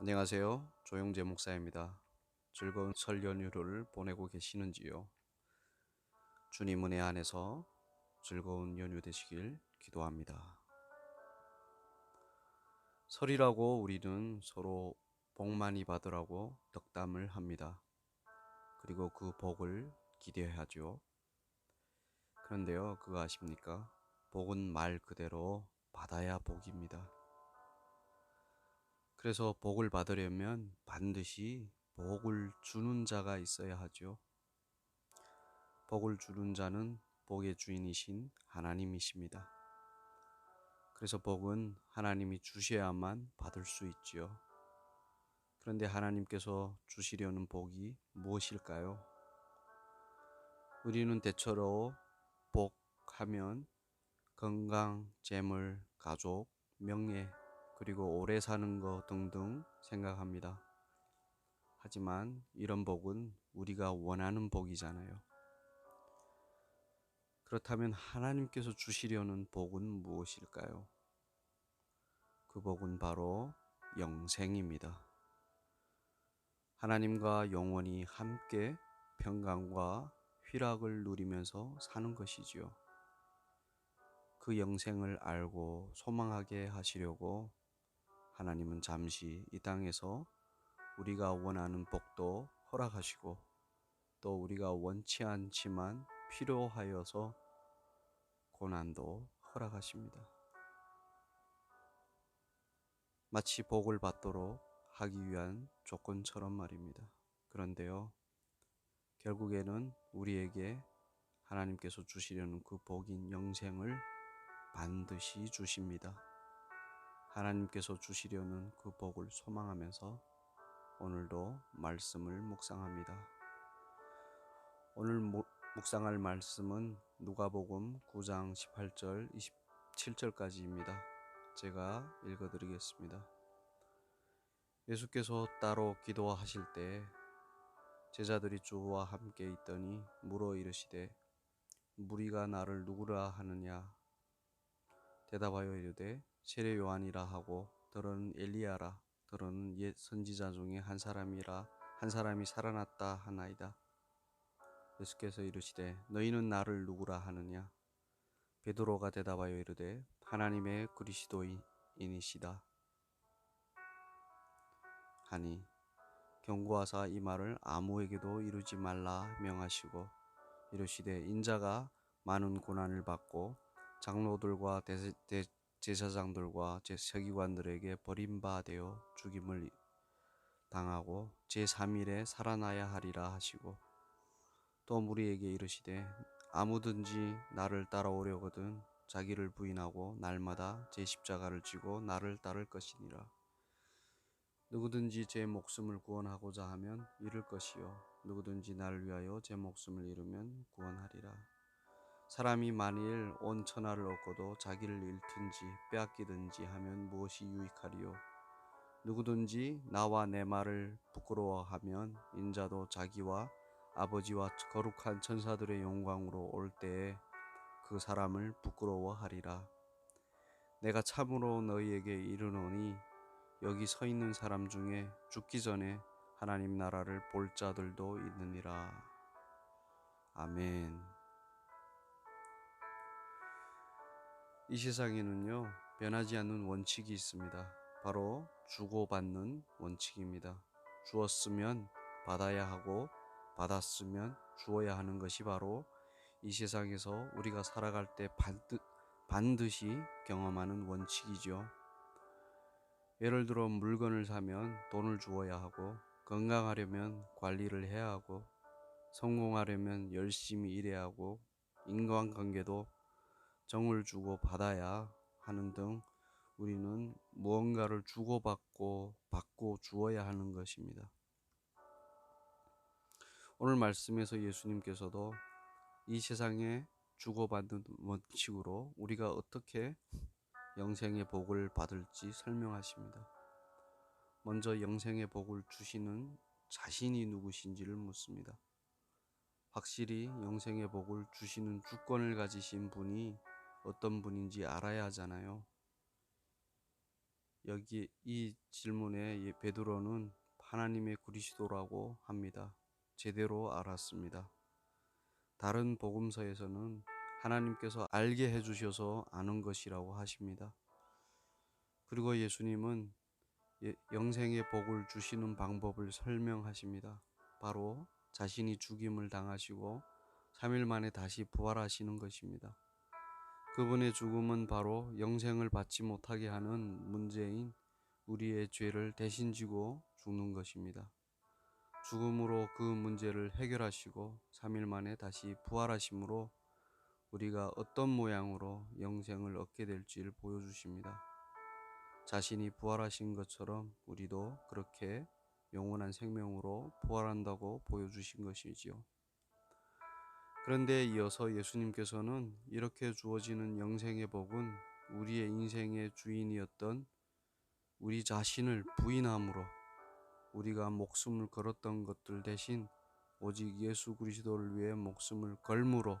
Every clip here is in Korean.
안녕하세요. 조영재 목사입니다. 즐거운 설 연휴를 보내고 계시는지요? 주님 은혜 안에서 즐거운 연휴 되시길 기도합니다. 설이라고 우리는 서로 복 많이 받으라고 덕담을 합니다. 그리고 그 복을 기대하죠. 그런데요, 그거 아십니까? 복은 말 그대로 받아야 복입니다. 그래서 복을 받으려면 반드시 복을 주는 자가 있어야 하죠. 복을 주는 자는 복의 주인이신 하나님이십니다. 그래서 복은 하나님이 주셔야만 받을 수 있지요. 그런데 하나님께서 주시려는 복이 무엇일까요? 우리는 대체로 복하면 건강, 재물, 가족, 명예, 그리고 오래 사는 것 등등 생각합니다. 하지만 이런 복은 우리가 원하는 복이잖아요. 그렇다면 하나님께서 주시려는 복은 무엇일까요? 그 복은 바로 영생입니다. 하나님과 영원히 함께 평강과 휘락을 누리면서 사는 것이지요. 그 영생을 알고 소망하게 하시려고 하나님은 잠시 이 땅에서 우리가 원하는 복도 허락하시고 또 우리가 원치 않지만 필요하여서 고난도 허락하십니다. 마치 복을 받도록 하기 위한 조건처럼 말입니다. 그런데요, 결국에는 우리에게 하나님께서 주시려는 그 복인 영생을 반드시 주십니다. 하나님께서 주시려는 그 복을 소망하면서 오늘도 말씀을 묵상합니다. 오늘 묵상할 말씀은 누가복음 9장 18절 27절까지입니다. 제가 읽어 드리겠습니다. 예수께서 따로 기도하실 때 제자들이 주와 함께 있더니 물어 이르시되 무리가 나를 누구라 하느냐 대답하여 이르되 세례 요한이라 하고 들은 엘리야라 들은 옛 선지자 중에 한 사람이라 한 사람이 살아났다 하나이다. 예수께서 이르시되 너희는 나를 누구라 하느냐 베드로가 대답하여 이르되 하나님의 그리스도인이시다 하니 경고하사 이 말을 아무에게도 이루지 말라 명하시고 이르시되 인자가 많은 고난을 받고 장로들과 대, 대, 제사장들과 제 서기관들에게 버림받아 죽임을 당하고 제3일에 살아나야 하리라 하시고 또 무리에게 이르시되 아무든지 나를 따라오려거든 자기를 부인하고 날마다 제 십자가를 지고 나를 따를 것이니라. 누구든지 제 목숨을 구원하고자 하면 잃을 것이요. 누구든지 나를 위하여 제 목숨을 잃으면 구원하리라 사람이 만일 온 천하를 얻고도 자기를 잃든지 빼앗기든지 하면 무엇이 유익하리요? 누구든지 나와 내 말을 부끄러워하면 인자도 자기와 아버지와 거룩한 천사들의 영광으로 올 때에 그 사람을 부끄러워하리라. 내가 참으로 너희에게 이르노니 여기 서 있는 사람 중에 죽기 전에 하나님 나라를 볼 자들도 있느니라. 아멘. 이 세상에는요, 변하지 않는 원칙이 있습니다. 바로 주고받는 원칙입니다. 주었으면 받아야 하고, 받았으면 주어야 하는 것이 바로 이 세상에서 우리가 살아갈 때 반드시 경험하는 원칙이죠. 예를 들어 물건을 사면 돈을 주어야 하고, 건강하려면 관리를 해야 하고, 성공하려면 열심히 일해야 하고, 인간관계도 정을 주고 받아야 하는 등 우리는 무언가를 주고받고 받고 주어야 하는 것입니다. 오늘 말씀에서 예수님께서도 이 세상에 주고받는 원칙으로 우리가 어떻게 영생의 복을 받을지 설명하십니다. 먼저 영생의 복을 주시는 자신이 누구신지를 묻습니다. 확실히 영생의 복을 주시는 주권을 가지신 분이 어떤 분인지 알아야 하잖아요. 여기 이 질문에 이 베드로는 하나님의 그리스도라고 합니다. 제대로 알았습니다. 다른 복음서에서는 하나님께서 알게 해주셔서 아는 것이라고 하십니다. 그리고 예수님은 예- 영생의 복을 주시는 방법을 설명하십니다. 바로 자신이 죽임을 당하시고 3일 만에 다시 부활하시는 것입니다. 그분의 죽음은 바로 영생을 받지 못하게 하는 문제인 우리의 죄를 대신 지고 죽는 것입니다. 죽음으로 그 문제를 해결하시고 3일 만에 다시 부활하심으로 우리가 어떤 모양으로 영생을 얻게 될지를 보여주십니다. 자신이 부활하신 것처럼 우리도 그렇게 영원한 생명으로 부활한다고 보여주신 것이지요. 그런데 이어서 예수님께서는 이렇게 주어지는 영생의 복은 우리의 인생의 주인이었던 우리 자신을 부인함으로 우리가 목숨을 걸었던 것들 대신 오직 예수 그리스도를 위해 목숨을 걸므로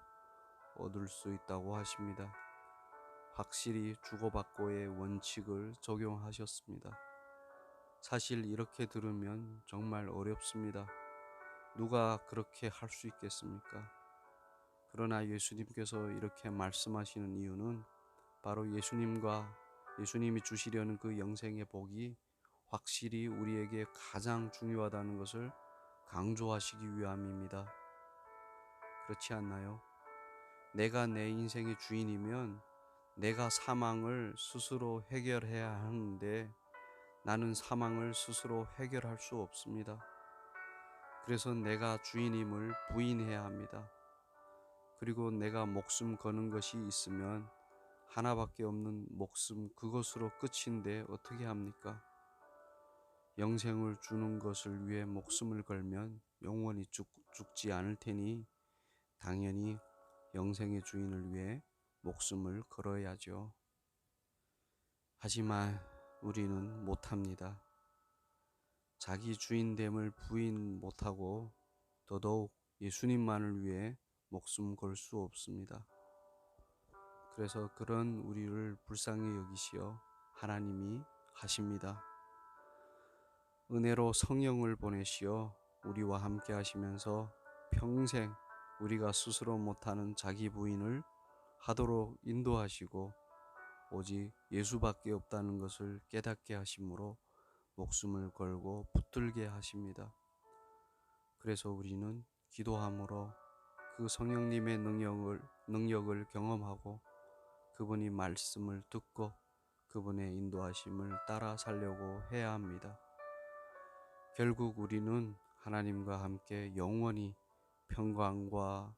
얻을 수 있다고 하십니다. 확실히 주고받고의 원칙을 적용하셨습니다. 사실 이렇게 들으면 정말 어렵습니다. 누가 그렇게 할 수 있겠습니까? 그러나 예수님께서 이렇게 말씀하시는 이유는 바로 예수님과 예수님이 주시려는 그 영생의 복이 확실히 우리에게 가장 중요하다는 것을 강조하시기 위함입니다. 그렇지 않나요? 내가 내 인생의 주인이면 내가 사망을 스스로 해결해야 하는데 나는 사망을 스스로 해결할 수 없습니다. 그래서 내가 주인임을 부인해야 합니다. 그리고 내가 목숨 거는 것이 있으면 하나밖에 없는 목숨 그것으로 끝인데 어떻게 합니까? 영생을 주는 것을 위해 목숨을 걸면 영원히 죽, 죽지 않을 테니 당연히 영생의 주인을 위해 목숨을 걸어야죠. 하지만 우리는 못합니다. 자기 주인됨을 부인 못하고 더더욱 예수님만을 위해 목숨 걸 수 없습니다. 그래서 그런 우리를 불쌍히 여기시어 하나님이 하십니다. 은혜로 성령을 보내시어 우리와 함께 하시면서 평생 우리가 스스로 못하는 자기 부인을 하도록 인도하시고 오직 예수밖에 없다는 것을 깨닫게 하심으로 목숨을 걸고 붙들게 하십니다. 그래서 우리는 기도함으로 그 성령님의 능력을, 능력을 경험하고 그분이 말씀을 듣고 그분의 인도하심을 따라 살려고 해야 합니다. 결국 우리는 하나님과 함께 영원히 평강과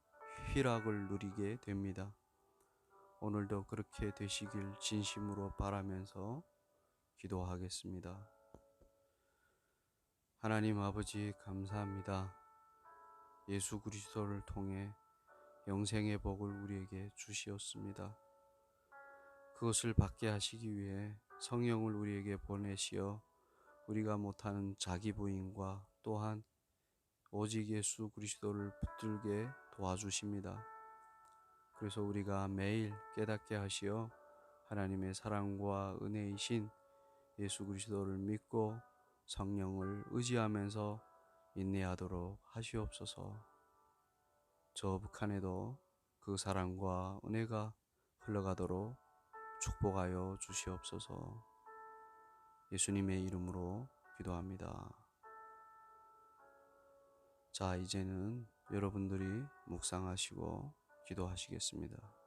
희락을 누리게 됩니다. 오늘도 그렇게 되시길 진심으로 바라면서 기도하겠습니다. 하나님 아버지 감사합니다. 예수 그리스도를 통해 영생의 복을 우리에게 주시었습니다. 그것을 받게 하시기 위해 성령을 우리에게 보내시어 우리가 못하는 자기 부인과 또한 오직 예수 그리스도를 붙들게 도와주십니다. 그래서 우리가 매일 깨닫게 하시어 하나님의 사랑과 은혜이신 예수 그리스도를 믿고 성령을 의지하면서 인내하도록 하시옵소서. 저 북한에도 그 사랑과 은혜가 흘러가도록 축복하여 주시옵소서. 예수님의 이름으로 기도합니다. 자, 이제는 여러분들이 묵상하시고 기도하시겠습니다.